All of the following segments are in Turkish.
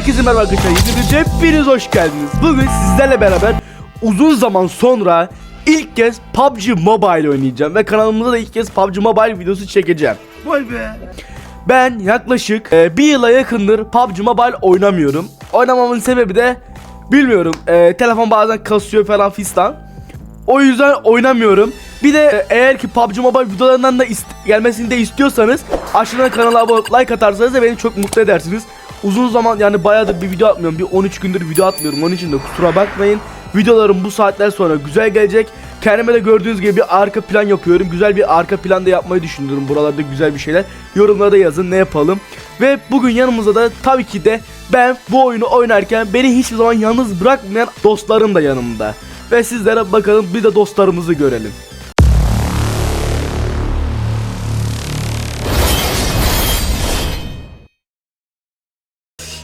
Herkese merhaba arkadaşlar. Yeni bir hepiniz hoş geldiniz. Bugün sizlerle beraber uzun zaman sonra ilk kez PUBG Mobile oynayacağım ve kanalımıza da ilk kez PUBG Mobile videosu çekeceğim. Vay be. Ben yaklaşık e, bir yıla yakındır PUBG Mobile oynamıyorum. Oynamamın sebebi de bilmiyorum. E, telefon bazen kasıyor falan fistan. O yüzden oynamıyorum. Bir de e, eğer ki PUBG Mobile videolarından da gelmesini de istiyorsanız aşağıdan kanala abone like atarsanız da beni çok mutlu edersiniz. Uzun zaman yani bayağıdır bir video atmıyorum. Bir 13 gündür video atmıyorum. Onun için de kusura bakmayın. Videolarım bu saatler sonra güzel gelecek. Kendime de gördüğünüz gibi bir arka plan yapıyorum. Güzel bir arka plan da yapmayı düşünüyorum. Buralarda güzel bir şeyler. Yorumlara da yazın ne yapalım. Ve bugün yanımızda da tabii ki de ben bu oyunu oynarken beni hiçbir zaman yalnız bırakmayan dostlarım da yanımda. Ve sizlere bakalım bir de dostlarımızı görelim.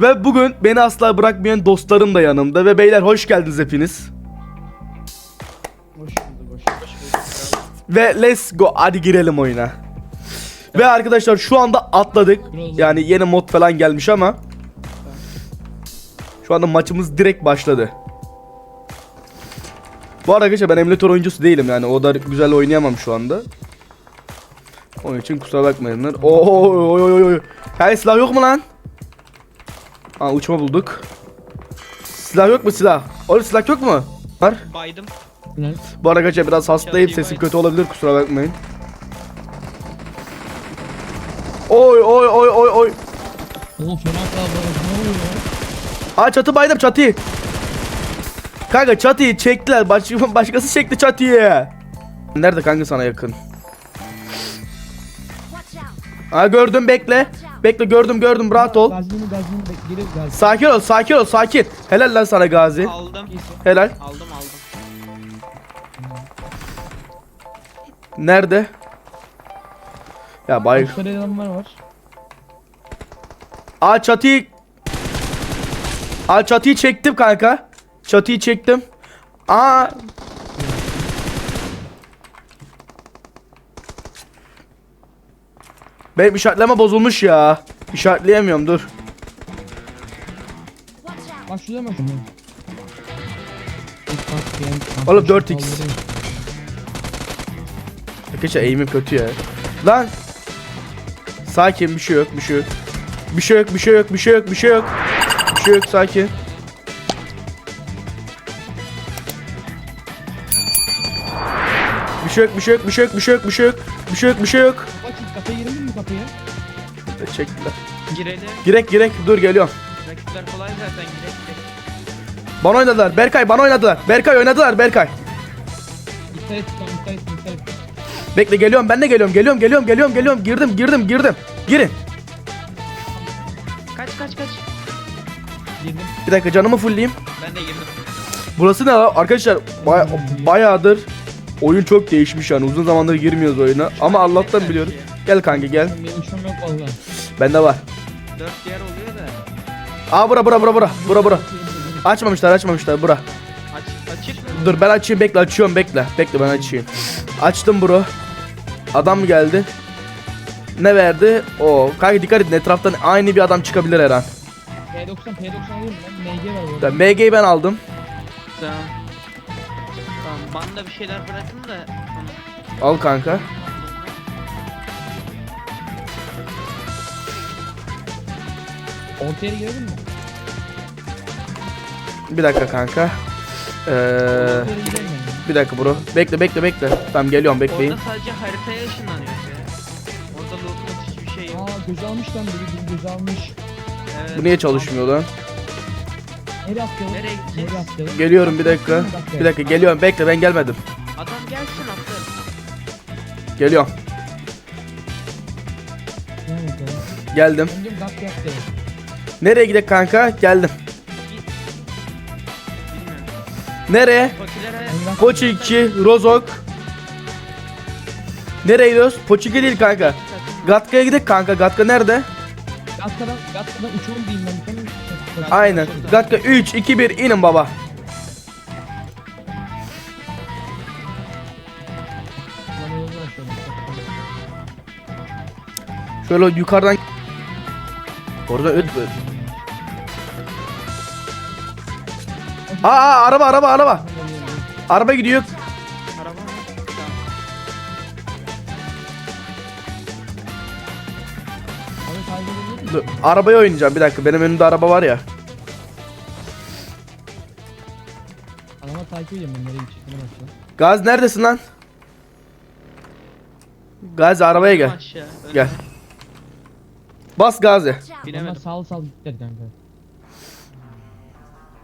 Ve bugün beni asla bırakmayan dostlarım da yanımda. Ve beyler hoş geldiniz hepiniz. Hoş bulduk, hoş bulduk. Ve let's go hadi girelim oyuna. Ve arkadaşlar şu anda atladık. Yani yeni mod falan gelmiş ama. Şu anda maçımız direkt başladı. Bu arada arkadaşlar ben emülatör oyuncusu değilim yani o kadar güzel oynayamam şu anda. Onun için kusura bakmayınlar. Oy oy oy oy. Hey silah yok mu lan? Aa uçma bulduk. Silah yok mu silah? Oğlum silah yok mu? Var. Baydım. Bu arada arkadaşlar biraz hastayım sesim kötü olabilir kusura bakmayın. Oy oy oy oy oy. Oğlum fena kalabalık ne oluyor ya? Aa çatı baydım çatıyı. Kanka çatıyı çektiler. Baş, başkası çekti çatıyı. Nerede kanka sana yakın? Aa gördüm bekle. Bekle gördüm gördüm rahat ol. Gazini gazini gelir gaz. Sakin ol sakin ol sakin. Helal lan sana Gazi. Aldım. Helal. Aldım aldım. Nerede? Ya bay. Başka adamlar var. Aa çatıyı Aa çatıyı çektim kanka. Çatıyı çektim. Aa Benim işaretleme bozulmuş ya. İşaretleyemiyorum dur. Bak şurada mı? Oğlum 4x. Arkadaşlar eğimim kötü ya. Lan. Sakin bir şey yok bir şey yok. Bir şey yok bir şey yok bir şey yok bir şey yok. Bir şey yok sakin. Bir şey yok bir şey yok bir şey yok bir şey yok bir şey yok. Bir şey yok bir şey yok. Mi kapıya? Çektiler. Girelim. Girek girek dur geliyorum. Rakipler kolay zaten girek girek. Bana oynadılar. Berkay bana oynadılar. Berkay oynadılar Berkay. Et tamam et dikkat et. Bekle geliyorum ben de geliyorum. Geliyorum geliyorum geliyorum geliyorum. Girdim girdim girdim. Girin. Kaç kaç kaç. Girdim. Bir dakika canımı fullleyeyim. Ben de girdim. Burası ne lan? Arkadaşlar baya- bayağıdır oyun çok değişmiş yani. Uzun zamandır girmiyoruz oyuna. Ama Allah'tan biliyorum. Gel kanka gel. Benim işim yok valla. Bende var. Dört yer oluyor da. Aa bura bura bura bura. Bura bura. Açmamışlar açmamışlar bura. Aç, açık mı? Dur ben açayım bekle açıyorum bekle. Bekle ben açayım. Açtım bro. Adam mı geldi? Ne verdi? O kanka dikkat edin etraftan aynı bir adam çıkabilir her an. P90 P90 alayım mı? MG var burada. Ben MG'yi ben aldım. Tamam. Tamam bana da bir şeyler bırakın da. Al kanka. Ortaya girelim mi? Bir dakika kanka. Ee, Ortaya girelim mi? bir dakika bro. Bekle bekle bekle. Tamam geliyorum bekleyin. Orada sadece haritaya ışınlanıyoruz ya. Orada loot'luk hiçbir şey yok. Aa göz almış lan biri biri göz almış. Evet, Bu niye çalışmıyor lan? Nereye atlayalım? Nereye gideceğiz? Nereye atlayalım? Geliyorum bir dakika. Bir dakika geliyorum bekle ben gelmedim. Adam gelsin atlarız. Geliyorum. Nereye atlayalım? Geldim. Önce gaz atlayalım. Nereye gidelim kanka? Geldim. Nereye? Poçinki, Rozok. Nereye gidiyoruz? Poçinki değil kanka. Gatka'ya gidelim kanka. Gatka nerede? Gatka'dan, Gatka'dan uçalım diyeyim ben. tane. Aynen. Gatka 3, 2, 1 inin baba. Şöyle yukarıdan. Orada öt Aa, aa araba araba araba. Araba gidiyor. Araba mı? Dur, arabaya oynayacağım bir dakika. Benim önümde araba var ya. Adama takip ediyorum ben nereye bakıyorum. Gaz neredesin lan? Gazi arabaya gel. Aşağı. öyle. Gel. Bas Gazi. Binemedim. sağ sağ gittiler kanka.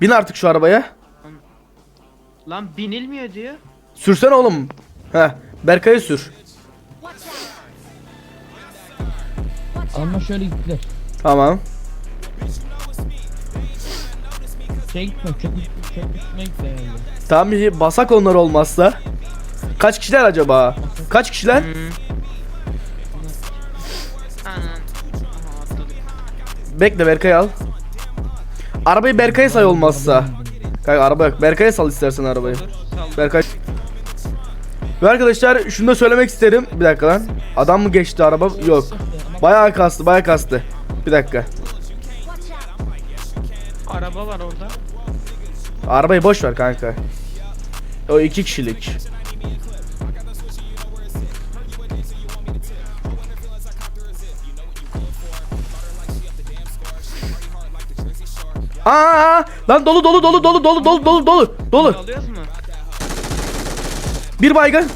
Bin artık şu arabaya. Lan binilmiyor diyor. Sürsene oğlum. Heh. Berkay'ı sür. Adamlar şöyle gittiler. Tamam. Şey gitme herhalde. Tamam iyi. Basak onlar olmazsa. Kaç kişiler acaba? Kaç kişiler? Bekle Berkay al. Arabayı Berkay'a say olmazsa. Kanka araba yok. Berkay'a sal istersen arabayı. Berkay. Ve arkadaşlar şunu da söylemek isterim. Bir dakika lan. Adam mı geçti araba? Yok. Bayağı kastı, bayağı kastı. Bir dakika. Araba var orada. Arabayı boş ver kanka. O iki kişilik. Aa, lan dolu dolu dolu dolu dolu dolu dolu dolu dolu. Alıyoruz mu? Bir baygın.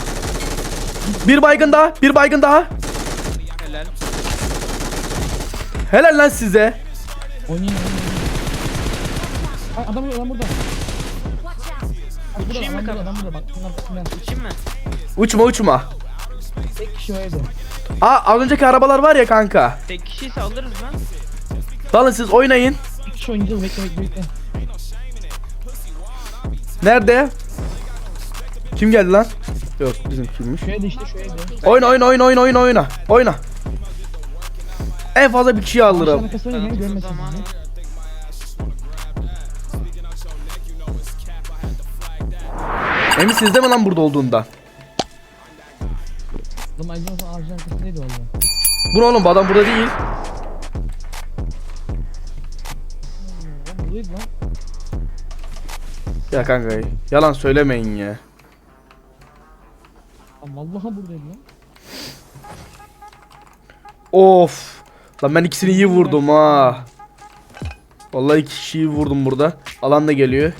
Bir baygın daha, bir baygın daha. Helal. Helal lan size. Oynayın oynayın. Ay, adam burada adam burada. Bak burada Uçayım mı adam burada kanka? adam burada bak bunun arkasında. Uçayım mı? Uçma uçma. Tek kişi. Aa az önceki arabalar var ya kanka. Tek kişiyse alırız lan. Dalın siz oynayın. Bir kişi oynayacağız bekle bekle bekle. Nerede? Kim geldi lan? Yok bizim kimmiş. Evde işte evde. Oyna oyna oyna oyna oyna oyna. Oyna. En fazla bir kişi alırım. arkasına görmesin. Emin sizde mi lan burada olduğunda? Ağacın arkasındaydı valla. Bu ne oğlum bu adam burada değil. Ya kanka yalan söylemeyin ya. Vallahi buradaydı lan. Of. Lan ben ikisini iyi vurdum ha. Vallahi iki kişiyi vurdum burada. Alan da geliyor.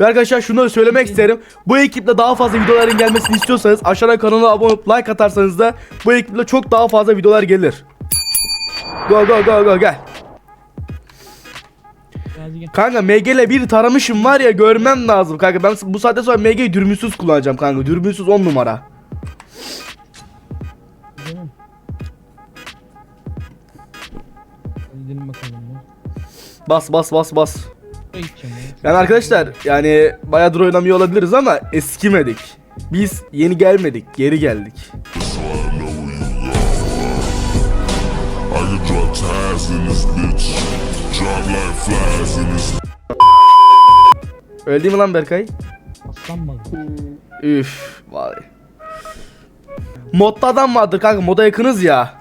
Ve arkadaşlar şunu da söylemek isterim. Bu ekiple daha fazla videoların gelmesini istiyorsanız aşağıdan kanala abone olup like atarsanız da bu ekiple çok daha fazla videolar gelir. Go go go go gel. Gel. Kanka MG ile bir taramışım var ya görmem lazım kanka. Ben bu saatte sonra MG'yi dürbünsüz kullanacağım kanka. Dürbünsüz 10 numara. Hadi gidelim bakalım ya. Bas bas bas bas. Buraya gideceğim ya. Yani arkadaşlar yani bayağıdır oynamıyor olabiliriz ama eskimedik. Biz yeni gelmedik, geri geldik. I could drop ties in this bitch. İn this değil mi lan Berkay? Aslan balığı. Üf, vay. Modda adam vardır kanka, moda yakınız ya.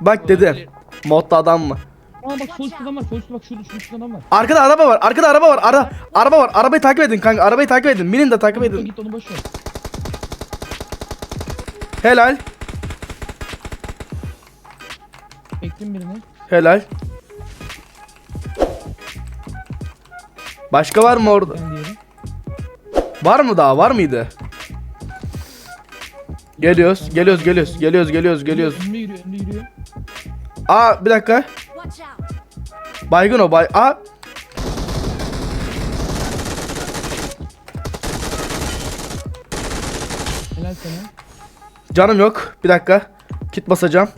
Bak dedim. Modda adam mı? Aa bak sol üstte adam var. Sol üstte bak şurada şu üstte adam var. Arkada araba var, arkada araba var. Ara, araba var. Arabayı takip edin kanka, arabayı takip edin. Binin de takip Git, edin. git onu boş ver. Helal, Ektim birini. helal. Başka var mı orada? Ben. Var mı daha? Var mıydı? Geliyoruz, geliyoruz, geliyoruz, geliyoruz, geliyoruz, geliyoruz. Yürüyor yürüyor. Aa bir dakika. Baygın o bay. Aa. Helal sana. Canım yok. Bir dakika. Kit basacağım.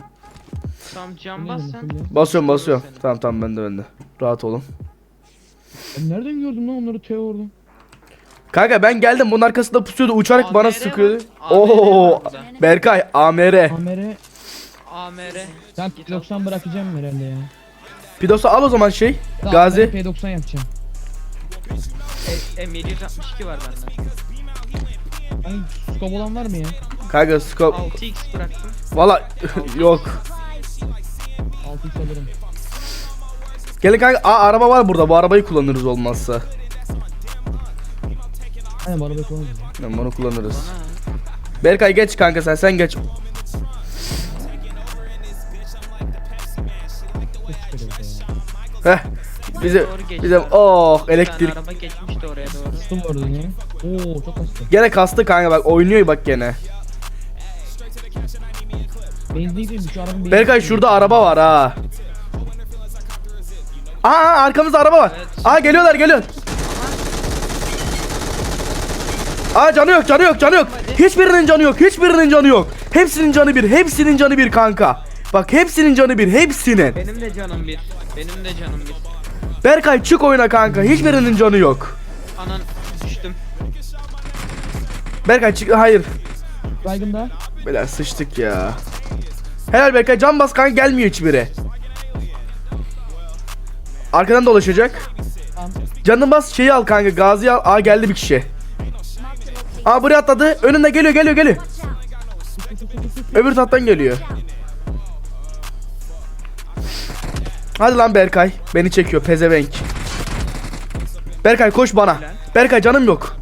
Tamam cam bas sen. Basıyorum basıyorum. Seni. Tamam tamam bende bende. Rahat olun. Ben nereden gördüm lan onları Teo orada? Kanka ben geldim bunun arkasında pusuyordu uçarak bana AMR sıkıyordu. var. AMR Oo. Berkay AMR. Amere. AMR. Ben Git al. P90 bırakacağım herhalde ya. Pidosu al o zaman şey. Tamam, Gazi. ben P90 yapacağım. E, M762 var bende. Hani scope olan var mı ya? Kanka scope. 6x bıraktım. Valla yok. 6x alırım. Gelin kanka. Aa araba var burada. Bu arabayı kullanırız olmazsa. Aynen bu arabayı kullanırız. Yani bunu kullanırız. Berkay geç kanka sen sen geç. Heh. Bize bizim oh elektrik. araba geçmişti oraya doğru. Kastım var orada ya. Oo çok kastı. Gene kastı kanka bak oynuyor bak gene. Benzin değil mi? Şu arabanın benzin. Berkay şurada araba var ha. Aa arkamızda araba var. Aa geliyorlar geliyor. Aa canı yok canı yok canı yok. Hiçbirinin canı yok hiçbirinin canı yok. Hepsinin canı bir hepsinin canı bir kanka. Bak hepsinin canı bir hepsinin. Benim de canım bir. Benim de canım bir. Berkay çık oyuna kanka hiçbirinin canı yok. Anan düştüm. Berkay çık hayır. Baygın da. Beyler sıçtık ya. Helal Berkay can bas kanka gelmiyor hiçbiri. Arkadan dolaşacak. Canın bas şeyi al kanka gazi al. Aa geldi bir kişi. Aa buraya atladı. Önünde geliyor geliyor geliyor. Öbür tattan geliyor. Hadi lan Berkay. Beni çekiyor pezevenk. Berkay koş bana. Berkay canım yok.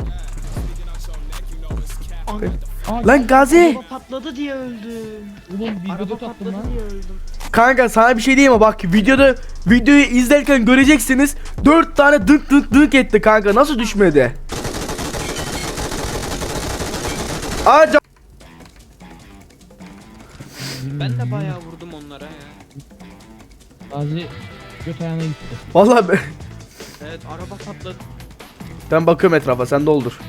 Lan Gazi. Patladı diye öldüm. Oğlum bir Araba attım patladı lan. diye öldüm. Kanka sana bir şey diyeyim mi? Bak videoda videoyu izlerken göreceksiniz. 4 tane dınk dınk dınk etti kanka. Nasıl düşmedi? Aa Ben de bayağı vurdum onlara ya. Gazi göt ayağına gitti. Vallahi ben, Evet araba patladı. ben bakıyorum etrafa sen doldur.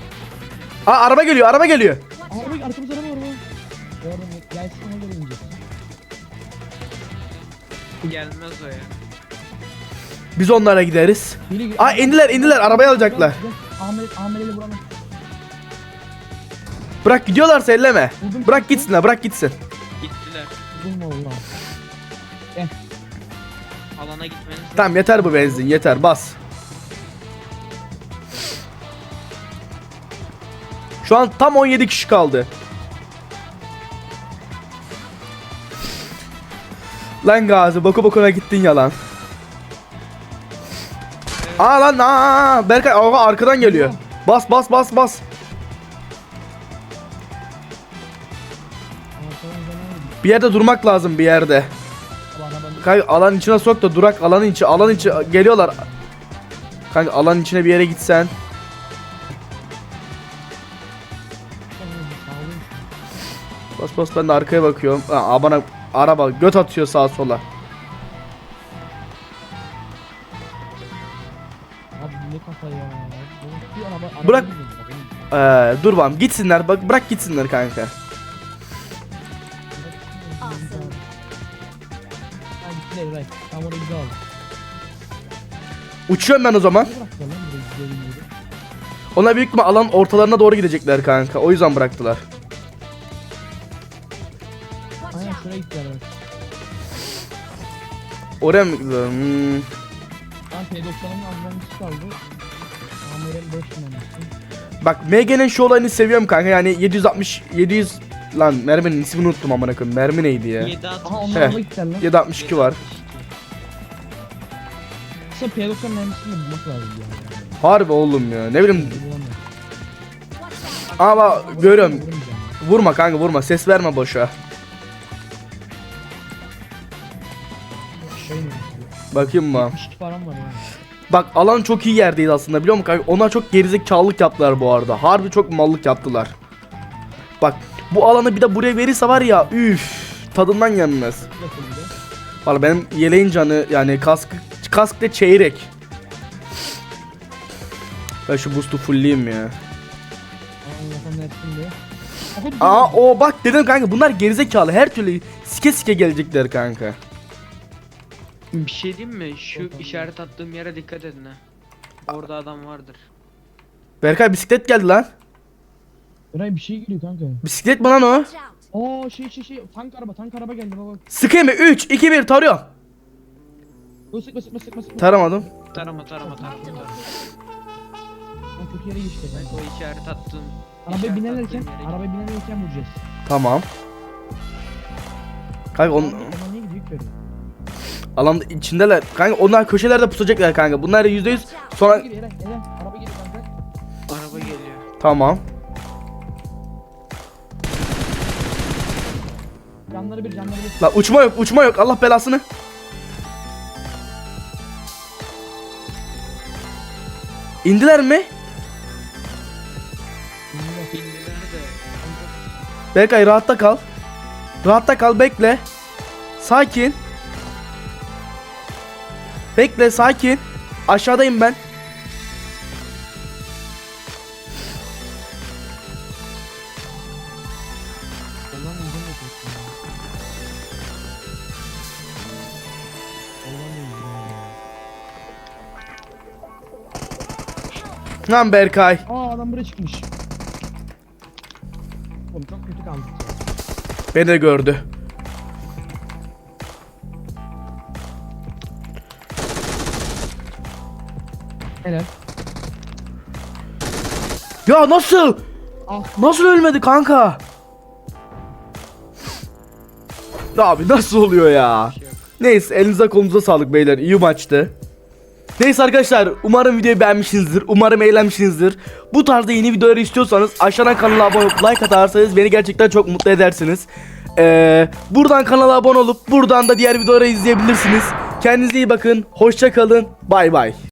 Aa araba geliyor araba geliyor. Araba arkamızda araba var Gördüm. Gelsin göre ineceğiz. Gelmez o ya. Biz onlara gideriz. Biri Aa indiler indiler arabayı alacaklar. Ahmet Ahmet ile vuralım. Bırak gidiyorlarsa elleme. Bırak gitsinler bırak gitsin. Gittiler. Vurdum valla. Alana gitmeniz lazım. Tamam yeter bu benzin yeter bas. Şu an tam 17 kişi kaldı. Lan Gazi boku bokuna gittin yalan. Aa lan aa Berkay aa, arkadan geliyor. Bas bas bas bas. Bir yerde durmak lazım bir yerde. Kanka alan içine sok da durak alanın içi alan içi geliyorlar. Kanka alan içine bir yere gitsen. Bas bas ben de arkaya bakıyorum. Aa, bana araba göt atıyor sağa sola. Abi ne kafa ya. Bu bir araba, araba Bırak. Ee, dur bakalım gitsinler bak bırak gitsinler kanka. Tam güzel aldım. Uçuyorum ben o zaman. Onlar büyük ihtimal alan ortalarına doğru gidecekler kanka. O yüzden bıraktılar. Aynen şuraya gittiler bak. Oraya mı? Hmm. Tam P90'ın ambulancısı kaldı. Amir'in 5 numarası. Bak MG'nin şu olayını seviyorum kanka. Yani 760 700 lan merminin ismini unuttum amına koyayım. Mermi neydi ya? 7 Aha 60. onlar He. araba gittiler lan. 762 var. Sen P90 mermisini bulmak lazım yani. Harbi oğlum ya. Ne bileyim. Bulamıyorum. Bak görüyorum. Vurma kanka vurma. Ses verme boşa. Şey mi? Bakayım mı? 62 param var yani. Bak alan çok iyi yerdeydi aslında biliyor musun kanka? Onlar çok gerizekalılık yaptılar bu arada. Harbi çok mallık yaptılar. Bak bu alanı bir de buraya verirse var ya üf tadından yenmez. De. Valla benim yeleğin canı yani kask kask da çeyrek. Ben şu boost'u fullleyeyim ya. Aa o bak dedim kanka bunlar gerizekalı her türlü sike sike gelecekler kanka. Bir şey diyeyim mi? Şu işaret attığım yere dikkat edin ha. Orada adam vardır. Berkay bisiklet geldi lan. Eray bir şey geliyor kanka. Bisiklet mi lan o? Aa şey şey şey tank araba tank araba geldi baba. Sıkayım mı? 3 2 1 tarıyorum. Ö sıkma sıkma sıkma sıkma. Taramadım. Tarama tarama tarama. Tarama. Lan kötü yere geçti Ben o işaret attığım Arabaya işaret binerlerken attığım yere arabaya binerlerken vuracağız. Tamam. Kanka Onun... onun Ama niye gidiyor ki böyle? Alanda içindeler. Kanka onlar köşelerde pusacaklar kanka. Bunlar yüzde yüz sonra Araba geliyor Eren. Eren araba geliyor kanka. Araba geliyor. tamam. Canları bir canları bir. La uçma yok uçma yok Allah belasını. İndiler mi? İndiler de. Berkay rahatta kal. Rahatta kal bekle. Sakin. Bekle sakin. Aşağıdayım ben. Lan Berkay. Aa adam buraya çıkmış. Oğlum çok kötü kaldık. ya. Beni de gördü. Helal. Ya nasıl? Ah. Nasıl ölmedi kanka? Abi nasıl oluyor ya? Neyse elinize kolunuza sağlık beyler. İyi maçtı. Neyse arkadaşlar umarım videoyu beğenmişsinizdir. Umarım eğlenmişsinizdir. Bu tarzda yeni videoları istiyorsanız aşağıdan kanala abone olup like atarsanız beni gerçekten çok mutlu edersiniz. Ee, buradan kanala abone olup buradan da diğer videoları izleyebilirsiniz. Kendinize iyi bakın. Hoşça kalın. Bay bay.